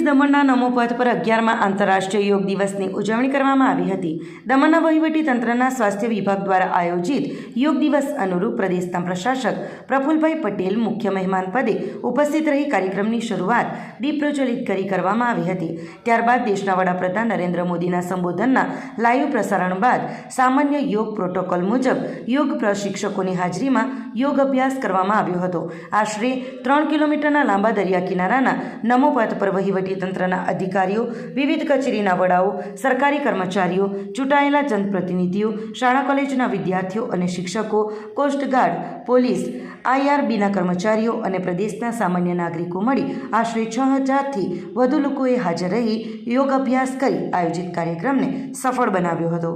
પ્રદેશ દમણના નમોપથ પર અગિયારમાં આંતરરાષ્ટ્રીય યોગ દિવસની ઉજવણી કરવામાં આવી હતી. દમણના વહીવટી તંત્રના સ્વાસ્થ્ય વિભાગ દ્વારા આયોજિત યોગ દિવસ અનુરૂપ પ્રદેશના પ્રશાસક પ્રફુલભાઈ પટેલ મુખ્ય મહેમાન પદે ઉપસ્થિત રહી કાર્યક્રમની શરૂઆત દીપ પ્રજ્વલિત કરી કરવામાં આવી હતી. ત્યારબાદ દેશના વડાપ્રધાન નરેન્દ્ર મોદીના સંબોધનના લાઈવ પ્રસારણ બાદ સામાન્ય યોગ પ્રોટોકોલ મુજબ યોગ પ્રશિક્ષકોની હાજરીમાં યોગ અભ્યાસ કરવામાં આવ્યો હતો. આશરે ત્રણ કિલોમીટરના લાંબા દરિયા કિનારાના નમોપથ પર વહીવટી તંત્રના અધિકારીઓ, વિવિધ કચેરીના વડાઓ, સરકારી કર્મચારીઓ, ચૂંટાયેલા જનપ્રતિનિધિઓ, શાળા કોલેજના વિદ્યાર્થીઓ અને શિક્ષકો કોસ્ટગાર્ડ પોલીસ, આઈઆરબીના કર્મચારીઓ અને પ્રદેશના સામાન્ય નાગરિકો મળી આશરે છ હજારથી વધુ લોકોએ હાજર રહી યોગ અભ્યાસ કરી આયોજિત કાર્યક્રમને સફળ બનાવ્યો હતો.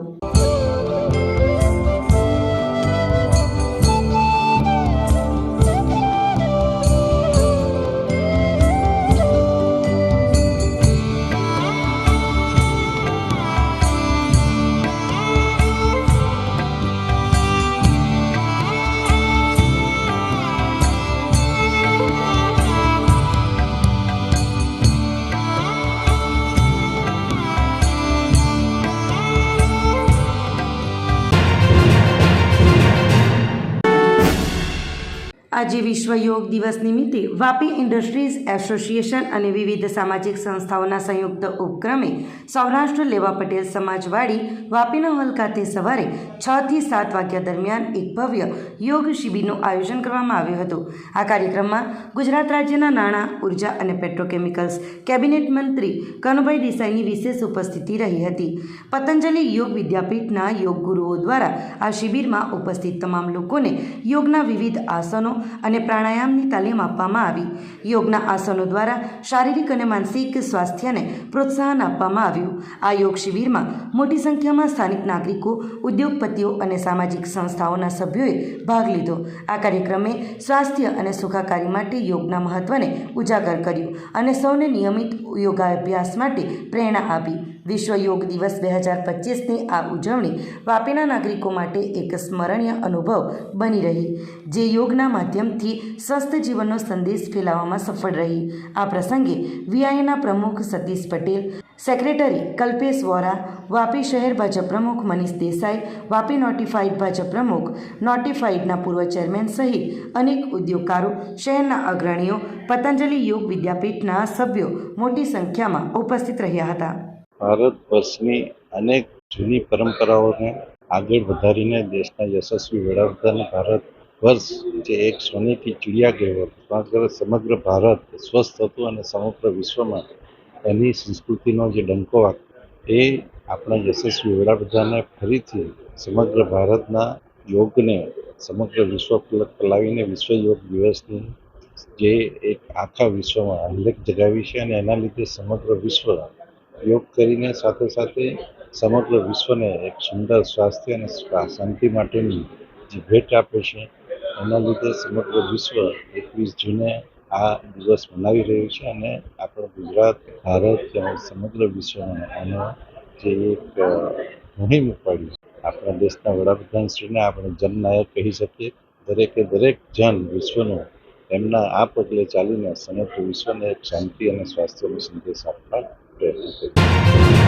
આજે વિશ્વ યોગ દિવસ નિમિત્તે વાપી ઇન્ડસ્ટ્રીઝ એસોસિએશન અને વિવિધ સામાજિક સંસ્થાઓના સંયુક્ત ઉપક્રમે સૌરાષ્ટ્ર લેવા પટેલ સમાજવાડી વાપીના હોલ ખાતે સવારે છ થી સાત વાગ્યા દરમિયાન એક ભવ્ય યોગ શિબિરનું આયોજન કરવામાં આવ્યું હતું. આ કાર્યક્રમમાં ગુજરાત રાજ્યના નાણાં, ઊર્જા અને પેટ્રોકેમિકલ્સ કેબિનેટ મંત્રી કનુભાઈ દેસાઈની વિશેષ ઉપસ્થિતિ રહી હતી. પતંજલિ યોગ વિદ્યાપીઠના યોગ ગુરુઓ દ્વારા આ શિબિરમાં ઉપસ્થિત તમામ લોકોને યોગના વિવિધ આસનો અને પ્રાણાયામની તાલીમ આપવામાં આવી. યોગના આસનો દ્વારા શારીરિક અને માનસિક સ્વાસ્થ્યને પ્રોત્સાહન આપવામાં આવ્યું. આ યોગ શિબિરમાં મોટી સંખ્યામાં સ્થાનિક નાગરિકો, ઉદ્યોગપતિઓ અને સામાજિક સંસ્થાઓના સભ્યોએ ભાગ લીધો. આ કાર્યક્રમે સ્વાસ્થ્ય અને સુખાકારી માટે યોગના મહત્વને ઉજાગર કર્યું અને સૌને નિયમિત યોગાભ્યાસ માટે પ્રેરણા આપી. વિશ્વ યોગ દિવસ બે હજાર પચીસની આ ઉજવણી વાપીના નાગરિકો માટે એક સ્મરણીય અનુભવ બની રહી, જે યોગના માધ્યમથી સ્વસ્થ જીવનનો સંદેશ ફેલાવવામાં સફળ રહી. આ પ્રસંગે વીઆઈના પ્રમુખ સતીશ પટેલ, સેક્રેટરી કલ્પેશ વોરા, વાપી શહેર ભાજપ પ્રમુખ મનીષ દેસાઈ, વાપી નોટિફાઈડ ભાજપ પ્રમુખ, નોટિફાઈડના પૂર્વ ચેરમેન સહિત અનેક ઉદ્યોગકારો, શહેરના અગ્રણીઓ, પતંજલિ યોગ વિદ્યાપીઠના સભ્યો મોટી સંખ્યામાં ઉપસ્થિત રહ્યા હતા. ભારત વર્ષની અનેક જૂની પરંપરાઓને આગળ વધારીને દેશના યશસ્વી વડાપ્રધાન ભારત વર્ષ, જે એક સોનેથી ચિડિયા કહેવાય માત્ર સમગ્ર ભારત સ્વસ્થ હતું અને સમગ્ર વિશ્વમાં એની સંસ્કૃતિનો જે ડંકો એ આપણા યશસ્વી વડાપ્રધાને ફરીથી સમગ્ર ભારતના યોગને, સમગ્ર વિશ્વ ફેલાવીને વિશ્વ યોગ દિવસની જે એક આખા વિશ્વમાં ઉલ્લેખ જગાવી છે અને એના લીધે સમગ્ર વિશ્વ યોગ કરીને સાથે સાથે સમગ્ર વિશ્વને એક સુંદર સ્વાસ્થ્ય અને શાંતિ માટેની જે ભેટ આપે છે, એના લીધે સમગ્ર વિશ્વ એકવીસ જૂને આ દિવસ મનાવી રહ્યું છે અને આપણો ગુજરાત, ભારત તેમજ સમગ્ર વિશ્વમાં આનો જે એક મુહિમ ઉપાડી છે. આપણા દેશના વડાપ્રધાનશ્રીને આપણે જનનાયક કહી શકીએ. દરેકે દરેક જન વિશ્વનો એમના આ પગલે ચાલીને સમગ્ર વિશ્વને એક શાંતિ અને સ્વાસ્થ્યનો સંદેશ આપવા 对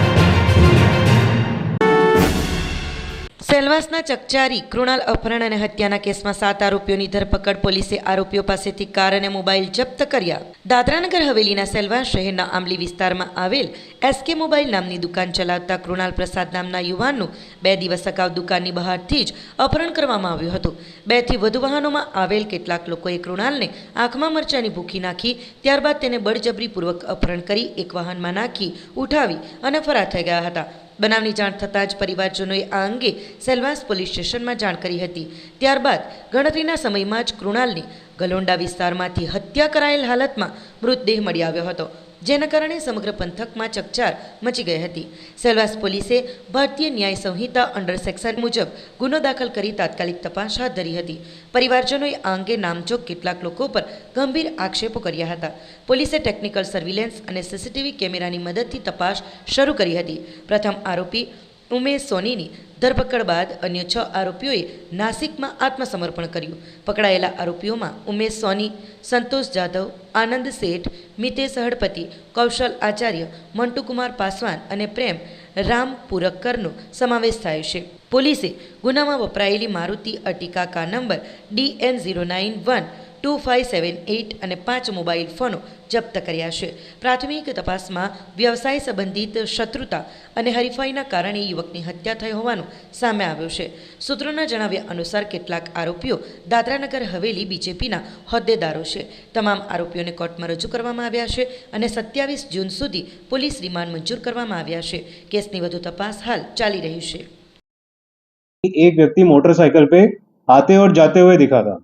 સેલવાસના ચકચારી, કૃણાલ અપહરણ અને હત્યાના કેસમાં સાત આરોપીઓની ધરપકડ પોલીસે આરોપીઓ પાસેથી કાર અને મોબાઈલ જપ્ત કર્યા. દાદરાનગર હવેલીના સેલવાસ શહેરના આંબલી વિસ્તારમાં આવેલ એસકે મોબાઈલ નામની દુકાન ચલાવતા કૃણાલ પ્રસાદ નામના યુવાનનું બે દિવસ અગાઉ દુકાનની બહારથી જ અપહરણ કરવામાં આવ્યું હતું. બેથી વધુ વાહનોમાં આવેલ કેટલાક લોકોએ કૃણાલને આંખમાં મરચાની ભૂખી નાખી, ત્યારબાદ તેને બળજબરીપૂર્વક અપહરણ કરી એક વાહનમાં નાખી, ઉઠાવી અને ફરાર થઈ ગયા હતા. બનાવની જાણ થતાં જ પરિવારજનોએ આ અંગે સેલવાસ પોલીસ સ્ટેશનમાં જાણ કરી હતી. ત્યારબાદ ગણતરીના સમયમાં જ કૃણાલની ગલોંડા વિસ્તારમાંથી હત્યા કરાયેલ હાલતમાં મૃતદેહ મળી આવ્યો હતો. જેના કારણે સમગ્ર પંથકમાં ચકચાર મચી ગઈ હતી. સેલવાસ પોલીસે ભારતીય ન્યાય સંહિતા અંડર સેક્શન મુજબ ગુનો દાખલ કરી તાત્કાલિક તપાસ હાથ ધરી હતી. પરિવારજનોએ આ અંગે નામજોગ કેટલાક લોકો પર ગંભીર આક્ષેપો કર્યા હતા. પોલીસે ટેકનિકલ સર્વિલન્સ અને સીસીટીવી કેમેરાની મદદથી તપાસ શરૂ કરી હતી. પ્રથમ આરોપી ઉમેશ સોનીની ધરપકડ બાદ અન્ય છ આરોપીઓએ નાસિકમાં આત્મસમર્પણ કર્યું. પકડાયેલા આરોપીઓમાં ઉમેશ સોની, સંતોષ જાધવ, આનંદ શેઠ, મિતેશ હળપતિ, કૌશલ આચાર્ય મંટુકુમાર પાસવાન અને પ્રેમ રામ પુરક્કરનો સમાવેશ થાય છે. પોલીસે ગુનામાં વપરાયેલી Maruti Ertiga car number DN zero nine one two five seven eight અને પાંચ મોબાઈલ ફોનો જપ્ત કર્યા છે પ્રાથમિક તપાસમાં વ્યવસાય સંબંધિત શત્રુતા અને હરીફાઈના કારણે યુવકની હત્યા થઈ હોવાનું સામે આવ્યું છે સૂત્રોના જણાવ્યા અનુસાર કેટલાક આરોપીઓ દાદરાનગર હવેલી બીજેપીના હોદ્દેદારો છે તમામ આરોપીઓને કોર્ટમાં રજૂ કરવામાં આવ્યા છે અને સત્યાવીસ જૂન સુધી પોલીસ રિમાન્ડ મંજૂર કરવામાં આવ્યા છે કેસની વધુ તપાસ હાલ ચાલી રહી છે एक व्यक्ति मोटरसाइकिल पे आते और जाते हुए दिखा था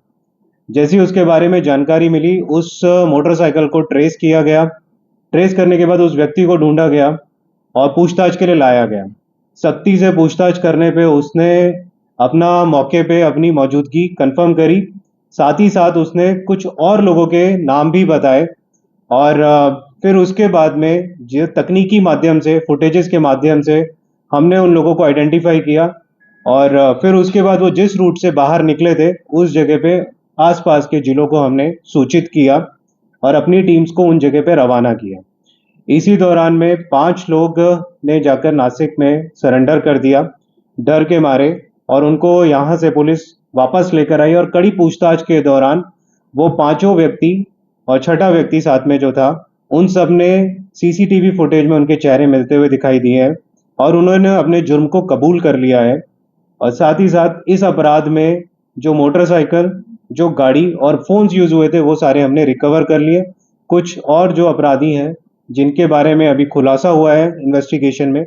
जैसे उसके बारे में जानकारी मिली, उस मोटरसाइकिल को ट्रेस किया गया। ट्रेस करने के बाद उस व्यक्ति को ढूंढा गया और पूछताछ के लिए लाया गया। सख्ती से पूछताछ करने पे उसने अपना मौके पे अपनी मौजूदगी कंफर्म करी। साथ ही साथ उसने कुछ और लोगों के नाम भी बताए और फिर उसके बाद में जो तकनीकी माध्यम से फुटेजेस के माध्यम से हमने उन लोगों को आइडेंटिफाई किया और फिर उसके बाद वो जिस रूट से बाहर निकले थे, उस जगह पे आसपास के जिलों को हमने सूचित किया और अपनी टीम्स को उन जगह पे रवाना किया। इसी दौरान में पाँच लोग ने जाकर नासिक में सरेंडर कर दिया, डर के मारे और उनको यहाँ से पुलिस वापस लेकर आई और कड़ी पूछताछ के दौरान वो पाँचों व्यक्ति और छठा व्यक्ति साथ में जो था, उन सबने सीसीटीवी फुटेज में उनके चेहरे मिलते हुए दिखाई दिए हैं और उन्होंने अपने जुर्म को कबूल कर लिया है और साथ ही साथ इस अपराध में जो मोटरसाइकिल जो गाड़ी और फोन्स यूज़ हुए थे वो सारे हमने रिकवर कर लिए। कुछ और जो अपराधी हैं जिनके बारे में अभी खुलासा हुआ है इन्वेस्टिगेशन में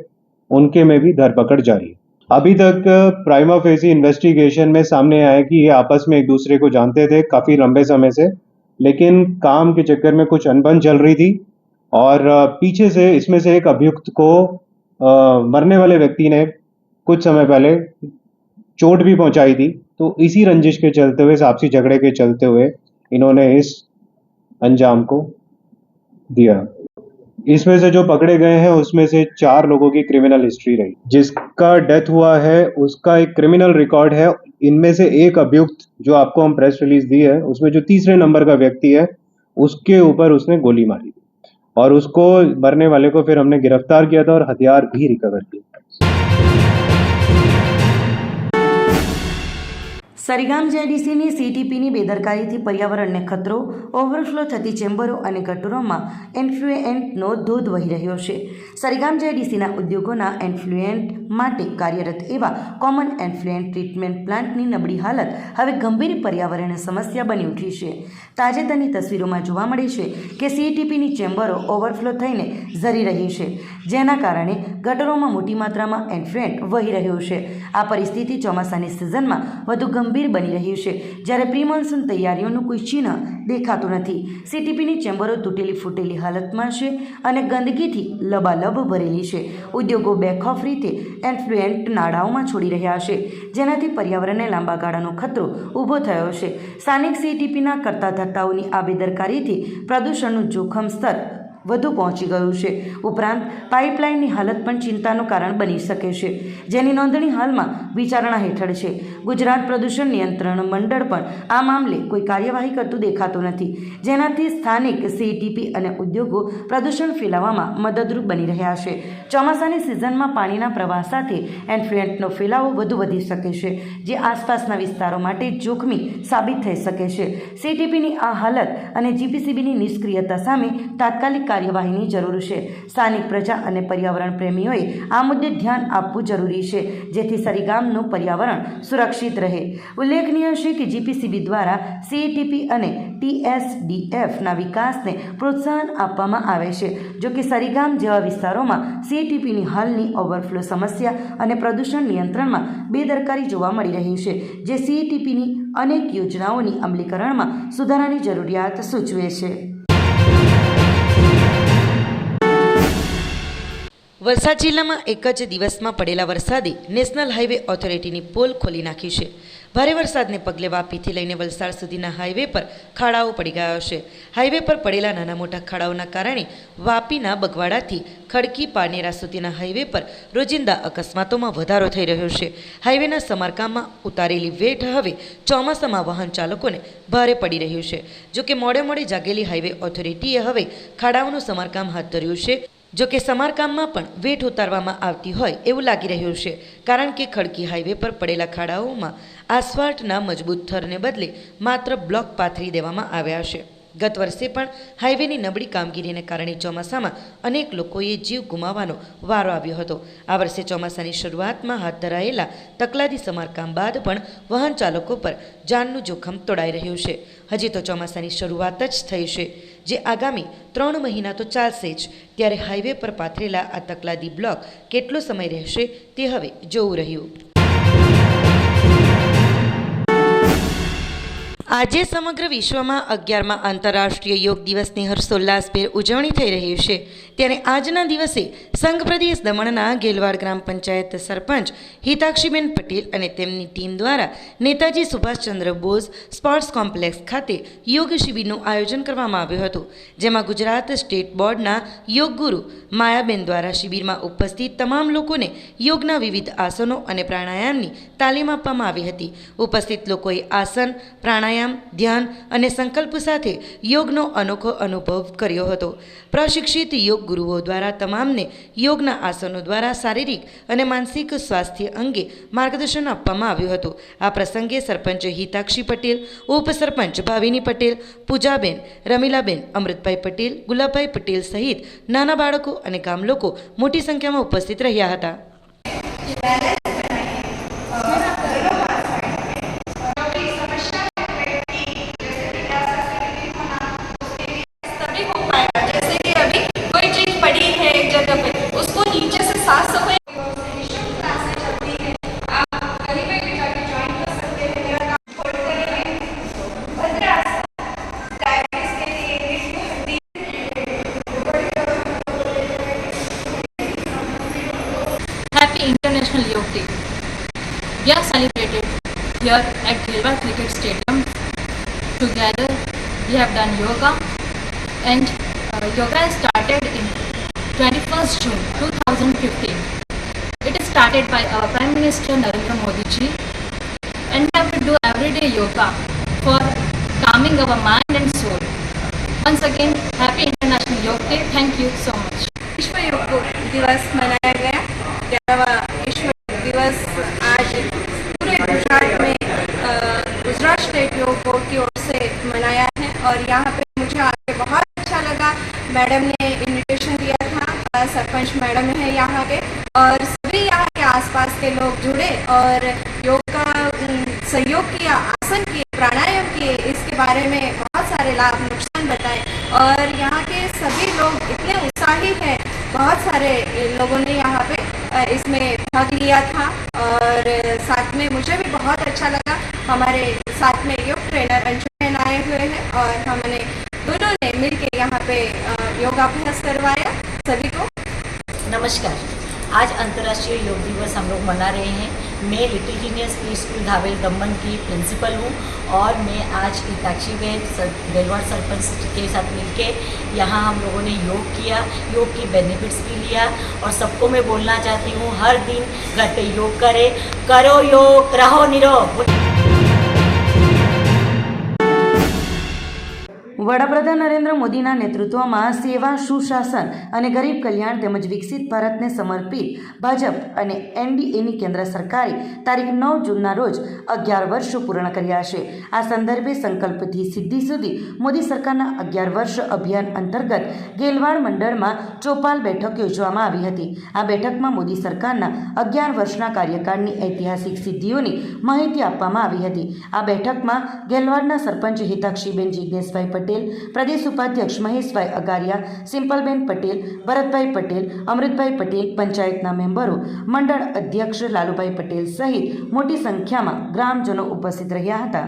उनके में भी धरपकड़ जारी है। अभी तक प्राइमा फेसी इन्वेस्टिगेशन में सामने आया कि ये आपस में एक दूसरे को जानते थे काफ़ी लंबे समय से लेकिन काम के चक्कर में कुछ अनबन चल रही थी और पीछे से इसमें से एक अभियुक्त को अ, मरने वाले व्यक्ति ने कुछ समय पहले चोट भी पहुंचाई थी। तो इसी रंजिश के चलते हुए इस आपसी झगड़े के चलते हुए, इन्होंने इस अंजाम को दिया। इसमें से जो पकड़े गए हैं, उसमें से चार लोगों की क्रिमिनल हिस्ट्री रही। जिसका डेथ हुआ है, उसका एक क्रिमिनल रिकॉर्ड है। इनमें से एक अभियुक्त जो आपको हम प्रेस रिलीज़ दी है, उसमें जो तीसरे नंबर का व्यक्ति है, उसके ऊपर उसने गोली मारी। और उसको मरने वाले को फिर हमने गिरफ़्तार किया था और हथियार भी रिकवर किए। સરિગામ જેડીસીની સીટીપીની બેદરકારીથી પર્યાવરણને ખતરો, ઓવરફ્લો થતી ચેમ્બરો અને ગટરોમાં એન્ફ્લુએન્ટનો ધોધ વહી રહ્યો છે. સરિગામ જેડીસીના ઉદ્યોગોના એન્ફ્લુએન્ટ માટે કાર્યરત એવા કોમન એન્ફ્લુએન્ટ ટ્રીટમેન્ટ પ્લાન્ટની નબળી હાલત હવે ગંભીર પર્યાવરણીય સમસ્યા બની ઉઠી છે. તાજેતરની તસવીરોમાં જોવા મળે છે કે સીટીપીની ચેમ્બરો ઓવરફ્લો થઈને ઝરી રહી છે, જેના કારણે ગટરોમાં મોટી માત્રામાં એન્ફ્લુએન્ટ વહી રહ્યો છે. આ પરિસ્થિતિ ચોમાસાની સિઝનમાં વધુ ગંભીર બની રહ્યું છે. જ્યારે પ્રિમોન્સન તૈયારીઓનું કોઈ ચિહ્ન દેખાતું નથી. સીટીપીની ચેમ્બરો તૂટેલી ફૂટેલી હાલતમાં છે અને ગંદકીથી લબાલબ ભરેલી છે. ઉદ્યોગો બેખોફ રીતે એન્ફ્લુએન્ટ નાળાઓમાં છોડી રહ્યા છે. જેનાથી પર્યાવરણને લાંબા ગાળાનો ખતરો ઊભો થયો છે. સ્થાનિક સીટીપીના કરતા ધર્તાઓની આ બેદરકારીથી પ્રદૂષણનું જોખમ સ્તર વધુ પહોંચી ગયું છે. ઉપરાંત પાઇપલાઇનની હાલત પણ ચિંતાનું કારણ બની શકે છે. જેની નોંધણી હાલમાં વિચારણા હેઠળ છે. ગુજરાત પ્રદૂષણ નિયંત્રણ મંડળ પણ આ મામલે કોઈ કાર્યવાહી કરતું દેખાતું નથી. જેનાથી સ્થાનિક સીટીપી અને ઉદ્યોગો પ્રદૂષણ ફેલાવવામાં મદદરૂપ બની રહ્યા છે. ચોમાસાની સિઝનમાં પાણીના પ્રવાહ સાથે એન્ફ્લુએન્ટનો ફેલાવો વધુ વધી શકે છે, જે આસપાસના વિસ્તારો માટે જોખમી સાબિત થઈ શકે છે. સીટીપીની આ હાલત અને જીપીસીબીની નિષ્ક્રિયતા સામે તાત્કાલિક કાર્યવાહીની જરૂર છે. સ્થાનિક પ્રજા અને પર્યાવરણ પ્રેમીઓએ આ મુદ્દે ધ્યાન આપવું જરૂરી છે, જેથી સરિગામનું પર્યાવરણ સુરક્ષિત રહે. ઉલ્લેખનીય છે કે જીપીસીબી દ્વારા સીટીપી અને ટીએસડીએફના વિકાસને પ્રોત્સાહન આપવામાં આવે છે. જોકે સરીગામ જેવા વિસ્તારોમાં સીટીપીની હાલની ઓવરફ્લો સમસ્યા અને પ્રદૂષણ નિયંત્રણમાં બેદરકારી જોવા મળી રહી છે, જે સીટીપીની અનેક યોજનાઓની અમલીકરણમાં સુધારાની જરૂરિયાત સૂચવે છે. વલસાડ જિલ્લામાં એક જ દિવસમાં પડેલા વરસાદે નેશનલ હાઈવે ઓથોરિટીની પોલ ખોલી નાખી છે. ભારે વરસાદને પગલે વાપીથી લઈને વલસાડ સુધીના હાઈવે પર ખાડાઓ પડી ગયા છે. હાઈવે પર પડેલા નાના મોટા ખાડાઓના કારણે વાપીના બગવાડાથી ખડકી પારનેરા સુધીના હાઈવે પર રોજિંદા અકસ્માતોમાં વધારો થઈ રહ્યો છે. હાઈવેના સમારકામમાં ઉતારેલી વેઠ હવે ચોમાસામાં વાહન ચાલકોને ભારે પડી રહ્યું છે. જોકે મોડે મોડે જાગેલી હાઈવે ઓથોરિટીએ હવે ખાડાઓનું સમારકામ હાથ ધર્યું છે. જો કે સમારકામમાં પણ વેઠ ઉતારવામાં આવતી હોય એવું લાગી રહ્યું છે, કારણ કે ખડકી હાઈવે પર પડેલા ખાડાઓમાં આસફાલ્ટના મજબૂત થરને બદલે માત્ર બ્લોક પાથરી દેવામાં આવ્યા છે. ગત વર્ષે પણ હાઈવેની નબળી કામગીરીને કારણે ચોમાસામાં અનેક લોકોએ જીવ ગુમાવવાનો વારો આવ્યો હતો. આ વર્ષે ચોમાસાની શરૂઆતમાં હાથ ધરાયેલા તકલાદી સમારકામ બાદ પણ વાહન ચાલકો પર જાનનું જોખમ તોડાઈ રહ્યું છે. હજી તો ચોમાસાની શરૂઆત જ થઈ છે. જે આગામી ત્રણ મહિના તો ચાલશે જ. ત્યારે હાઈવે પર પાથરેલા આ તકલાદી બ્લોક કેટલો સમય રહેશે તે હવે જોવું રહ્યું. આજે સમગ્ર વિશ્વમાં અગિયારમાં આંતરરાષ્ટ્રીય યોગ દિવસની હર્ષોલ્લાસભેર ઉજવણી થઈ રહી છે. ત્યારે આજના દિવસે સંઘ પ્રદેશ દમણના ગેલવાડ ગ્રામ પંચાયત સરપંચ હિતાક્ષીબેન પટેલ અને તેમની ટીમ દ્વારા નેતાજી સુભાષચંદ્ર બોઝ સ્પોર્ટ્સ કોમ્પ્લેક્સ ખાતે યોગ શિબિરનું આયોજન કરવામાં આવ્યું હતું, જેમાં ગુજરાત સ્ટેટ બોર્ડના યોગ ગુરુ માયાબેન દ્વારા શિબિરમાં ઉપસ્થિત તમામ લોકોને યોગના વિવિધ આસનો અને પ્રાણાયામની તાલીમ આપવામાં આવી હતી. ઉપસ્થિત લોકોએ આસન, પ્રાણાયામ ધ્યાન અને સંકલ્પ સાથે યોગનો અનોખો અનુભવ કર્યો હતો. પ્રશિક્ષિત યોગ ગુરુઓ દ્વારા તમામને યોગના આસનો દ્વારા શારીરિક અને માનસિક સ્વાસ્થ્ય અંગે માર્ગદર્શન આપવામાં આવ્યું હતું. આ પ્રસંગે સરપંચ હિતાક્ષી પટેલ ઉપસરપંચ ભાવિની પટેલ, પૂજાબેન, રમીલાબેન, અમૃતભાઈ પટેલ, ગુલાબભાઈ પટેલ સહિત નાના બાળકો અને ગામ લોકો મોટી સંખ્યામાં ઉપસ્થિત રહ્યા હતા. We are celebrated here at Gilbert Cricket Stadium. Together, we have done yoga, and uh, yoga started in 21st June 2015. It is started by our Prime Minister Narendra Modi ji, and we have to do everyday yoga for calming our mind and soul. Once again, Happy sarpanch madam है यहाँ के और सभी यहाँ के आसपास के लोग जुड़े और योग का सहयोग किया, आसन किए, प्राणायाम किए, इसके बारे में बहुत सारे लाभ नुकसान बताए। और यहाँ के सभी लोग इतने उत्साही हैं, बहुत सारे लोगों ने यहाँ पे इसमें भाग लिया था और साथ में मुझे भी बहुत अच्छा लगा। हमारे साथ में योग ट्रेनर अंजुमन आए हुए हैं और हमने दोनों ने मिलके यहाँ पे योगाभ्यास करवाया सभी को। नमस्कार। आज अंतर्राष्ट्रीय योग दिवस हम लोग मना रहे हैं। मैं little genius pre school Dhavel Daman की प्रिंसिपल हूँ और मैं आज हिताक्षी में बेलवाड़ सरपंच के साथ मिलके यहाँ हम लोगों ने योग किया, योग की बेनिफिट्स भी लिया और सबको मैं बोलना चाहती हूँ, हर दिन घर पे योग करें। करो योग, रहो निरोग। વડાપ્રધાન નરેન્દ્ર મોદીના નેતૃત્વમાં સેવા, સુશાસન અને ગરીબ કલ્યાણ તેમજ વિકસિત ભારતને સમર્પિત ભાજપ અને એનડીએની કેન્દ્ર સરકારે તારીખ નવ જૂનના રોજ અગિયાર વર્ષ પૂર્ણ કર્યા છે. આ સંદર્ભે સંકલ્પથી સિદ્ધિ સુધી મોદી સરકારના અગિયાર વર્ષ અભિયાન અંતર્ગત ગેલવાડ મંડળમાં ચોપાલ બેઠક યોજવામાં આવી હતી. આ બેઠકમાં મોદી સરકારના અગિયાર વર્ષના કાર્યકાળની ઐતિહાસિક સિદ્ધિઓની માહિતી આપવામાં આવી હતી. આ બેઠકમાં ગેલવાડના સરપંચ હિતાક્ષીબેન જિજ્ઞેશભાઈ પટેલ પ્રદેશ ઉપાધ્યક્ષ મહેશભાઈ અગારિયા સિમ્પલબેન પટેલ ભરતભાઈ પટેલ અમૃતભાઈ પટેલ પંચાયતના મેમ્બરો મંડળ અધ્યક્ષ લાલુભાઈ પટેલ સહિત મોટી સંખ્યામાં ગ્રામજનો ઉપસ્થિત રહ્યા હતા